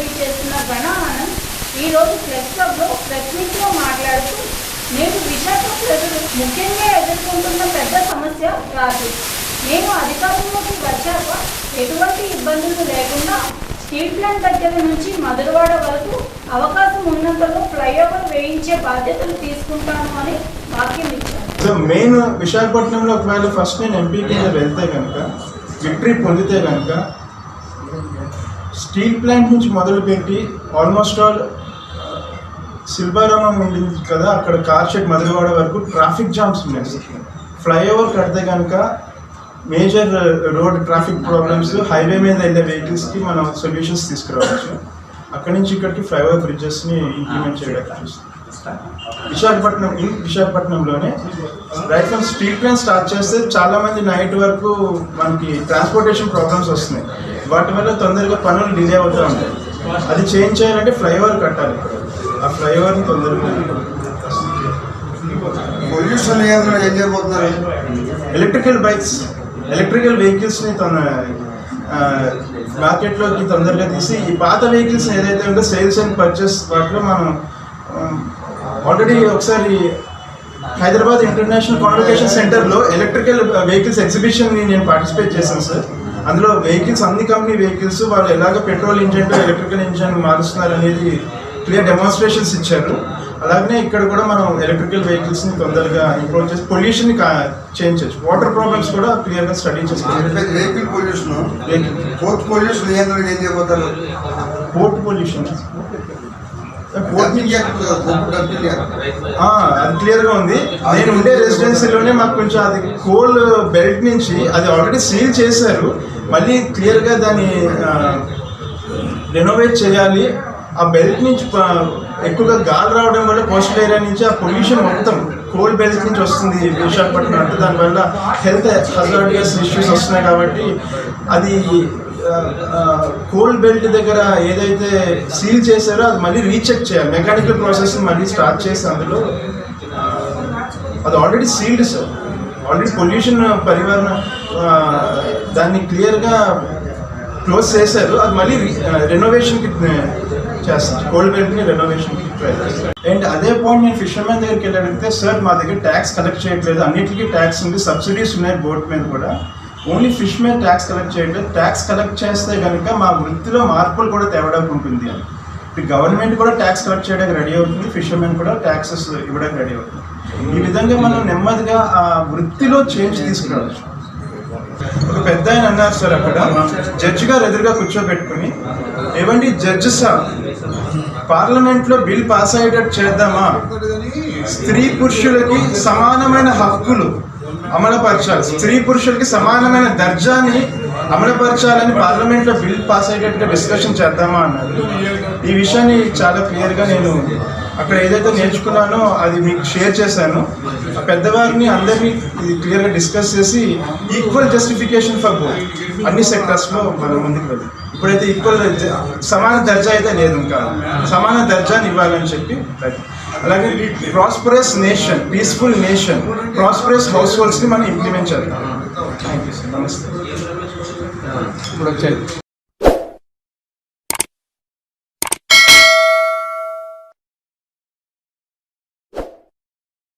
పోటీ చేస్తున్న ఘన ఈరోజు ప్రెస్ క్లబ్లో ప్రెస్ మాట్లాడుతూ నేను విశాఖ ప్రజలు ముఖ్యంగా ఎదుర్కొంటున్న పెద్ద సమస్య ట్రాఫిక్ నేను అధికారంలోకి వచ్చాక ఎటువంటి ఇబ్బందులు లేకుండా స్టీల్ ప్లాంట్ దగ్గర నుంచి మధురవాడ వరకు అవకాశం ఉన్నంతలో ఫ్లైఓవర్ వేయించే బాధ్యతలు తీసుకుంటాను అని వాక్యం సో మెయిన్ విశాఖపట్నంలో ఒకవేళ ఫస్ట్ నేను ఎంపీ కింద వెళ్తే కనుక విక్టరీ పొందితే కనుక స్టీల్ ప్లాంట్ నుంచి మొదలుపెట్టి ఆల్మోస్ట్ ఆల్ శిల్పారామం ఉండింది కదా అక్కడ కార్ షెడ్ మధురవాడ వరకు ట్రాఫిక్ జామ్స్ ఉన్నాయి. ఫ్లైఓవర్ కడితే కనుక major road traffic problems highway మీద వెళ్ళే వెహికల్స్కి మనం సొల్యూషన్స్ తీసుకురావచ్చు. అక్కడి నుంచి ఇక్కడికి ఫ్లైఓవర్ బ్రిడ్జెస్ని ఇంప్లిమెంట్ చేయడానికి చూస్తాం. Visakhapatnam in విశాఖపట్నంలోనే. Right from street plan start చేస్తే చాలా మంది నైట్ వరకు మనకి ట్రాన్స్పోర్టేషన్ ప్రాబ్లమ్స్ వస్తున్నాయి. వాటి వల్ల తొందరగా పనులు డిలే అవుతూ ఉంటాయి. అది చేంజ్ చేయాలంటే ఫ్లైఓవర్ కట్టాలి ఆ ఫ్లైఓవర్ని తొందరగా పొల్యూషన్ ఏం చేయబోతున్నారు? ఎలక్ట్రికల్ బైక్స్ ఎలక్ట్రికల్ వెహికల్స్ని తొంద మార్కెట్లోకి తొందరగా తీసి ఈ పాత వెహికల్స్ ఏదైతే ఉందో సేల్స్ అండ్ పర్చేస్ వాటిలో మనం ఆల్రెడీ ఒకసారి హైదరాబాద్ ఇంటర్నేషనల్ కాన్వకేషన్ సెంటర్లో ఎలక్ట్రికల్ వెహికల్స్ ఎగ్జిబిషన్ని నేను పార్టిసిపేట్ చేశాను సార్ అందులో వెహికల్స్ అన్ని కంపెనీ వెహికల్స్ వాళ్ళు ఎలాగ petrol engine to electrical engine మారుస్తున్నారు అనేది క్లియర్ డెమాన్స్ట్రేషన్స్ ఇచ్చారు. అలాగనే ఇక్కడ కూడా మనం ఎలక్ట్రికల్ వెహికల్స్ని తొందరగా ఇంప్రూవ్ చేసి పొల్యూషన్ని చేంజ్ చేయొచ్చు వాటర్ ప్రాబ్లమ్స్ కూడా క్లియర్గా స్టడీ చేసుకోవాలి వెహికల్ పొల్యూషన్ పోర్ట్ పొల్యూషన్ నియంత్రణ ఏం చేయబోతారు? Port pollution. అది క్లియర్గా ఉంది. నేను ఉండే రెసిడెన్సీలోనే మాకు కొంచెం అది కోల్ బెల్ట్ నుంచి అది ఆల్రెడీ సీల్ చేశారు. మళ్ళీ క్లియర్గా దాన్ని రెనోవేట్ చేయాలి. ఆ బెల్ట్ నుంచి ఎక్కువగా గాలి రావడం వల్ల కోస్టల్ ఏరియా నుంచి ఆ పొల్యూషన్ మొత్తం కోల్ బెల్ట్ నుంచి వస్తుంది విశాఖపట్నం అంటే దానివల్ల హెల్త్ హజార్డియస్ ఇష్యూస్ వస్తున్నాయి కాబట్టి అది కోల్డ్ బెల్ట్ దగ్గర ఏదైతే సీల్ చేశారో అది మళ్ళీ రీచెక్ చేయాలి. మెకానికల్ ప్రాసెస్ మళ్ళీ స్టార్ట్ చేసి అందులో అది already sealed sir already pollution పరివారణ దాన్ని క్లియర్గా క్లోజ్ చేశారు. అది మళ్ళీ రెనోవేషన్కి చేస్తారు. కోల్డ్ బెల్ట్ని రెనోవేషన్కి ట్రై చేస్తారు. అండ్ అదే పాయింట్ నేను ఫిషర్మెన్ దగ్గరికి వెళ్ళి అడిగితే సార్ మా దగ్గర ట్యాక్స్ కలెక్ట్ చేయట్లేదు. అన్నిటికీ ట్యాక్స్ ఉంది. సబ్సిడీస్ ఉన్నాయి బోట్ మీద కూడా. ఓన్లీ ఫిష్ మీద ట్యాక్స్ కలెక్ట్ చేయండి. ట్యాక్స్ కలెక్ట్ చేస్తే కనుక మా వృత్తిలో మార్పులు కూడా తేవడానికి ఉంటుంది అని. ఇప్పుడు గవర్నమెంట్ కూడా ట్యాక్స్ కలెక్ట్ చేయడానికి రెడీ అవుతుంది. ఫిషర్మెన్ కూడా ట్యాక్సెస్ ఇవ్వడానికి రెడీ అవుతుంది. ఈ విధంగా మనం నెమ్మదిగా ఆ వృత్తిలో చేంజ్ తీసుకురావచ్చు. ఒక పెద్ద ఆయన అన్నారు సార్ అక్కడ. జడ్జి గారు ఎదురుగా కూర్చోబెట్టుకుని ఏవండి జడ్జి సార్ పార్లమెంట్లో బిల్ పాస్ అయ్యేటట్టు చేద్దామా? స్త్రీ పురుషులకి సమానమైన హక్కులు. అమలుపరచాలి. స్త్రీ పురుషులకి సమానమైన దర్జాని అమలుపరచాలని పార్లమెంట్లో బిల్ పాస్ అయ్యేటట్టుగా డిస్కషన్ చేద్దామా అన్నారు ఈ విషయాన్ని చాలా క్లియర్గా నేను అక్కడ ఏదైతే నేర్చుకున్నానో అది మీకు షేర్ చేశాను. పెద్దవారిని అందరినీ ఇది క్లియర్గా డిస్కస్ చేసి ఈక్వల్ జస్టిఫికేషన్ ఫర్ బోత్. అన్ని సెక్టర్స్లో మనం ముందుకు వెళ్ళాం ఇప్పుడైతే ఈక్వల్ సమాన దర్జా అయితే లేదు ఇంకా. సమాన దర్జాని ఇవ్వాలని చెప్పి అలాగే prosperous nation peaceful nation prosperous house హోల్డ్స్ని మనం ఇంప్లిమెంట్ చేద్దాం. థ్యాంక్ యూ సార్ నమస్తే ఇప్పుడు వచ్చేది